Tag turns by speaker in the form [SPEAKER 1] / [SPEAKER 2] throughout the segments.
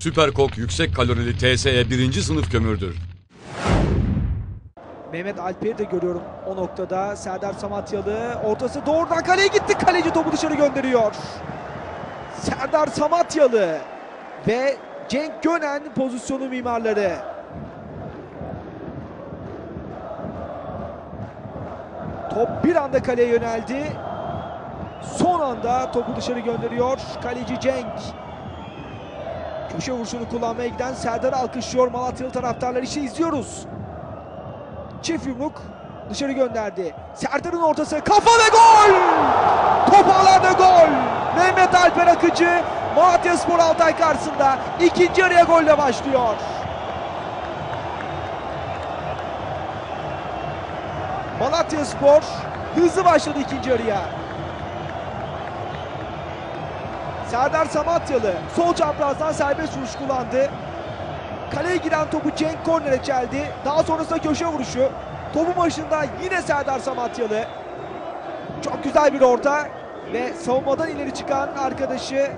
[SPEAKER 1] Süperkok yüksek kalorili TSE birinci sınıf kömürdür.
[SPEAKER 2] Mehmet Alper'i de görüyorum o noktada. Serdar Samatyalı ortası doğrudan kaleye gitti. Kaleci topu dışarı gönderiyor. Serdar Samatyalı ve Cenk Gönen pozisyonu mimarları. Top bir anda kaleye yöneldi. Son anda topu dışarı gönderiyor. Kaleci Cenk. Köşe vuruşunu kullanmaya giden Serdar'ı alkışlıyor. Malatyalı taraftarlar işte izliyoruz. Çift yumruk dışarı gönderdi. Serdar'ın ortası kafa ve gol! Top ağlarda gol! Mehmet Alper Akıcı Malatya Spor Altay karşısında ikinci yarıya golle başlıyor. Malatya Spor hızlı başladı ikinci yarıya. Serdar Samatyalı sol çaprazdan serbest vuruş kullandı. Kaleye giden topu Cenk kornere çeldi. Daha sonrasında köşe vuruşu. Topun başında yine Serdar Samatyalı. Çok güzel bir orta ve savunmadan ileri çıkan arkadaşı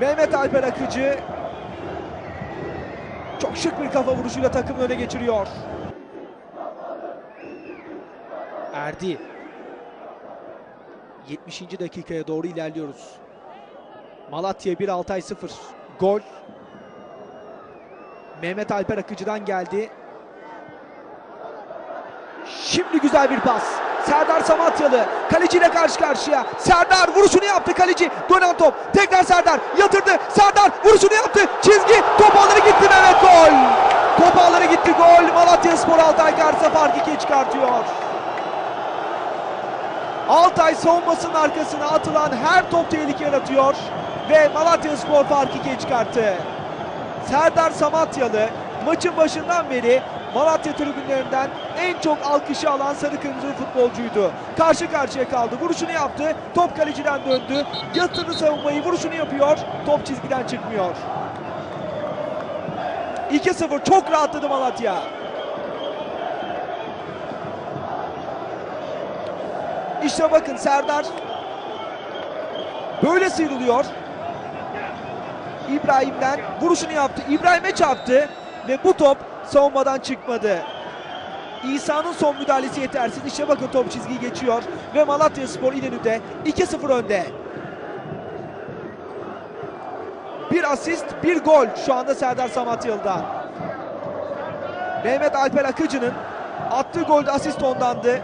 [SPEAKER 2] Mehmet Alper Akıcı çok şık bir kafa vuruşuyla takımı öne geçiriyor. Erdi 70. dakikaya doğru ilerliyoruz. Malatya 1 Altay 0. Gol Mehmet Alper Akıcı'dan geldi. Şimdi güzel bir pas. Serdar Samatyalı kaleciyle karşı karşıya. Serdar vuruşunu yaptı kaleci. Dönen top. Tekrar Serdar yatırdı. Serdar vuruşunu yaptı. Çizgi. Top ağları gitti Mehmet gol. Top ağları gitti gol. Malatya Spor Altay karşısında fark ikiye çıkartıyor. Altay savunmasının arkasına atılan her top tehlike yaratıyor. Ve Malatya Spor fark ikiye çıkarttı. Serdar Samatyalı maçın başından beri Malatya tribünlerinden en çok alkışı alan sarı kırmızı futbolcuydu. Karşı karşıya kaldı. Vuruşunu yaptı. Top kaleciden döndü. Yatırdı savunmayı. Vuruşunu yapıyor. Top çizgiden çıkmıyor. 2-0 çok rahatladı Malatya. İşte bakın Serdar böyle sıyrılıyor. İbrahim'den vuruşunu yaptı. İbrahim'e çarptı ve bu top savunmadan çıkmadı. İsa'nın son müdahalesi yetersiz. İşte bakın top çizgiyi geçiyor ve Malatya Spor İnönü'de 2-0 önde. Bir asist, bir gol şu anda Serdar Samatyalı'dan. Mehmet Alper Akıcı'nın attığı golde asist ondandı.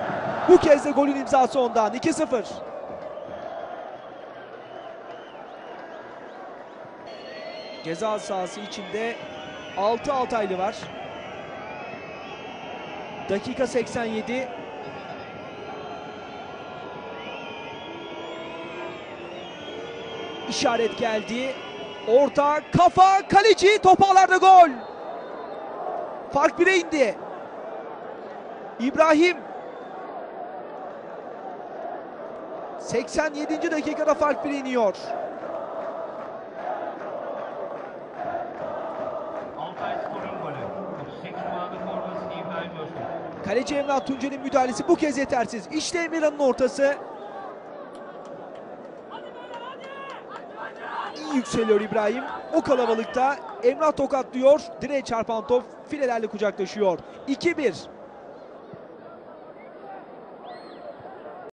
[SPEAKER 2] Bu kez de golün imzası ondan. 2-0. Ceza sahası içinde 6 Altaylı var. Dakika 87. İşaret geldi. Orta, kafa, kaleci, top ağlarda gol. Fark 1'e indi. İbrahim 87. dakikada fark 1'e iniyor. Kaleci Emrah Tuncer'in müdahalesi bu kez yetersiz. İşte Emirhan'ın ortası. İyi yükseliyor İbrahim. O kalabalıkta Emrah tokatlıyor. Direğe çarpan top filelerle kucaklaşıyor. 2-1.